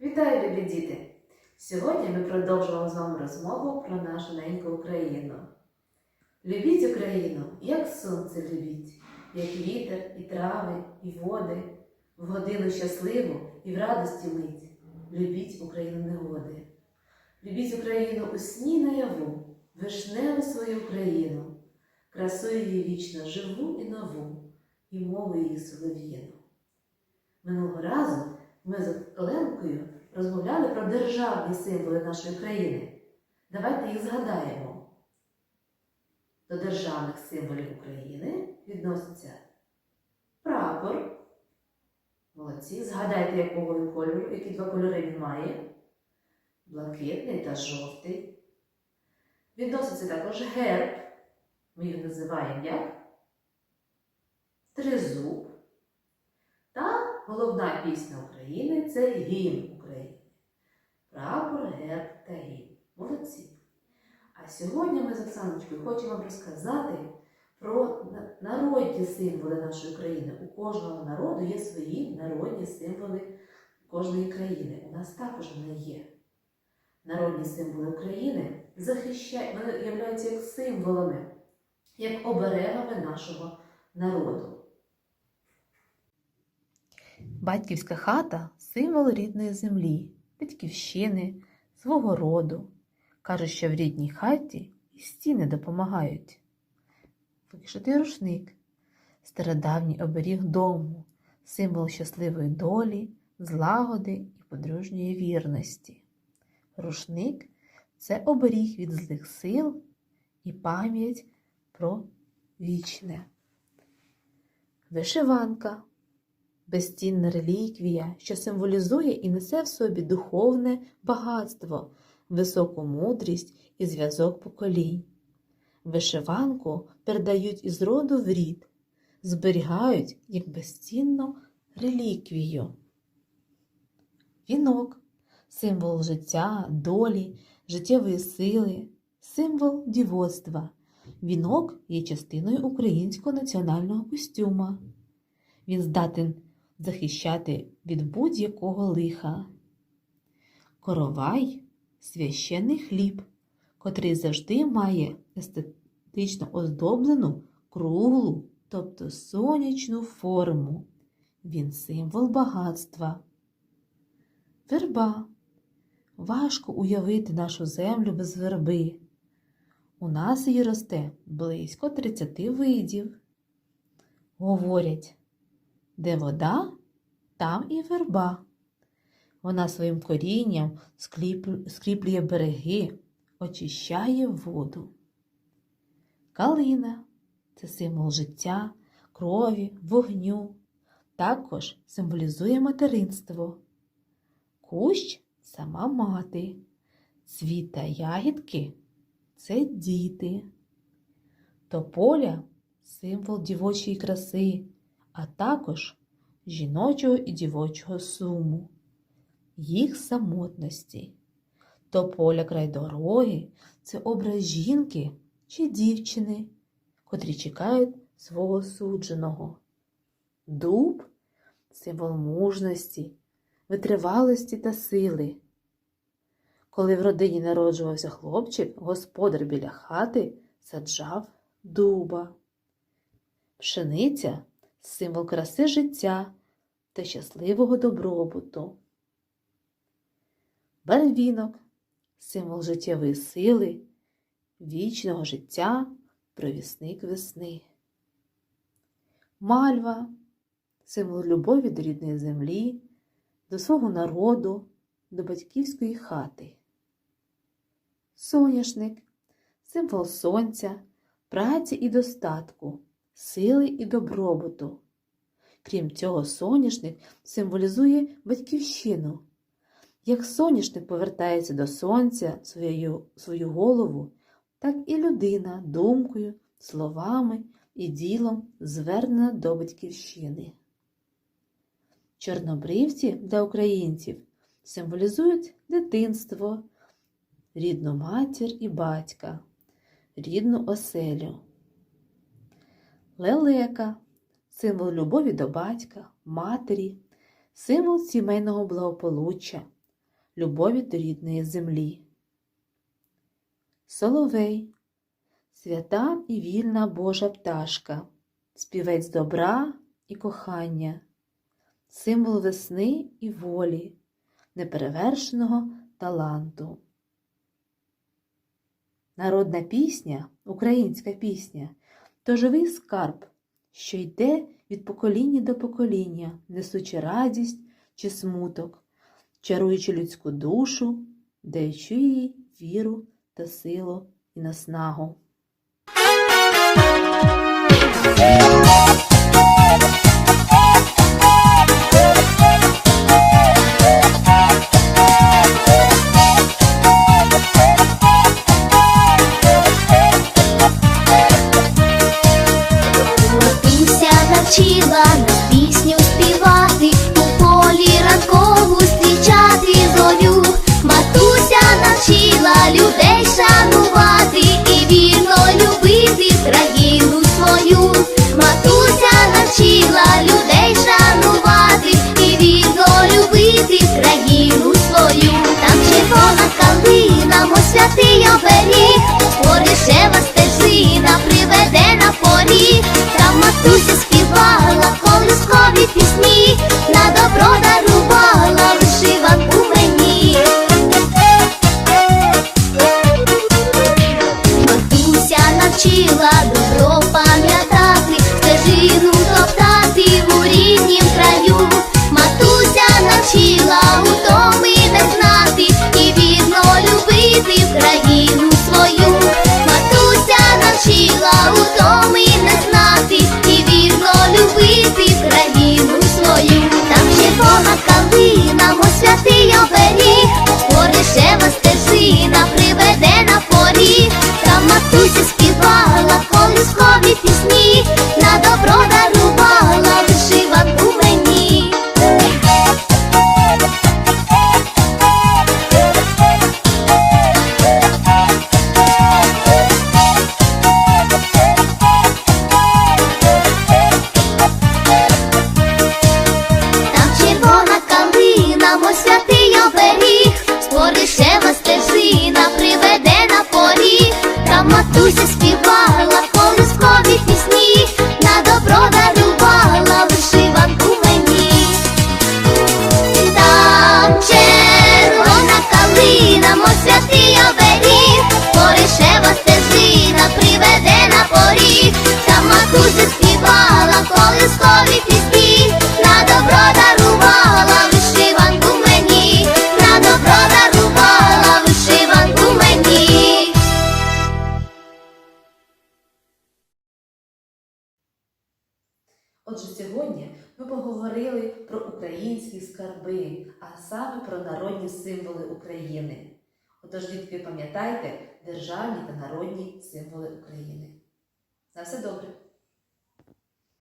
Вітаю, любі діти! Сьогодні ми продовжуємо з вами розмову про нашу неньку Україну. Любіть Україну, як сонце любіть, як вітер, і трави, і води, в годину щасливу і в радості мить. Любіть Україну негоди. Любіть Україну у сні наяву, вишневу свою Україну, красу її вічно живу і нову, і мову її солов'їну. Минулого разу ми з Оленкою розмовляли про державні символи нашої країни. Давайте їх згадаємо. До державних символів України відноситься прапор. Молодці. Згадайте, якого він кольору, які два кольори він має. Блакитний та жовтий. Відноситься також герб. Ми їх називаємо як тризуб. Головна пісня України це гімн України. Прапор, герб та гімн. Молодці. А сьогодні ми з Оксаночкою хочемо вам розказати про народні символи нашої країни. У кожного народу є свої народні символи кожної країни. У нас також вони є. Народні символи України захищають, вони являються як символами, як оберегами нашого народу. Батьківська хата символ рідної землі, батьківщини, свого роду. Кажуть, що в рідній хаті і стіни допомагають. Вишитий рушник стародавній оберіг дому, символ щасливої долі, злагоди і подружньої вірності. Рушник це оберіг від злих сил і пам'ять про вічне. Вишиванка безцінна реліквія, що символізує і несе в собі духовне багатство, високу мудрість і зв'язок поколінь. Вишиванку передають із роду в рід, зберігають як безцінну реліквію. Вінок символ життя, долі, життєвої сили, символ дівоцтва. Вінок є частиною українського національного костюма. Він здатен захищати від будь-якого лиха. Коровай священний хліб, котрий завжди має естетично оздоблену круглу, тобто сонячну форму. Він символ багатства. Верба. Важко уявити нашу землю без верби. У нас її росте близько 30 видів. Говорять, де вода, там і верба. Вона своїм корінням скріплює береги, очищає воду. Калина це символ життя, крові, вогню. Також символізує материнство. Кущ сама мати. Цвіт та ягідки це діти. Тополя символ дівочої краси а також жіночого і дівочого суму, їх самотності. Тополя край дороги це образ жінки чи дівчини, котрі чекають свого судженого. Дуб символ мужності, витривалості та сили. Коли в родині народжувався хлопчик, господар біля хати саджав дуба. Пшениця символ краси життя та щасливого добробуту. Барвінок символ життєвої сили, вічного життя, провісник весни. Мальва символ любові до рідної землі, до свого народу, до батьківської хати. Соняшник символ сонця, праці і достатку сили і добробуту. Крім цього, соняшник символізує батьківщину. Як соняшник повертається до сонця свою, свою голову, так і людина думкою, словами і ділом звернена до батьківщини. Чорнобривці для українців символізують дитинство, рідну матір і батька, рідну оселю. Лелека символ любові до батька, матері, символ сімейного благополуччя, любові до рідної землі. Соловей свята і вільна Божа пташка, співець добра і кохання, символ весни і волі, неперевершеного таланту. Народна пісня, українська пісня то живий скарб, що йде від покоління до покоління, несучи радість чи смуток, чаруючи людську душу, даючи їй віру та силу і наснагу. Людей шанувати і вірно любити країну свою. Difícil. Отже, сьогодні ми поговорили про українські скарби, а саме про народні символи України. Отож, дітки, пам'ятайте державні та народні символи України. На все добре!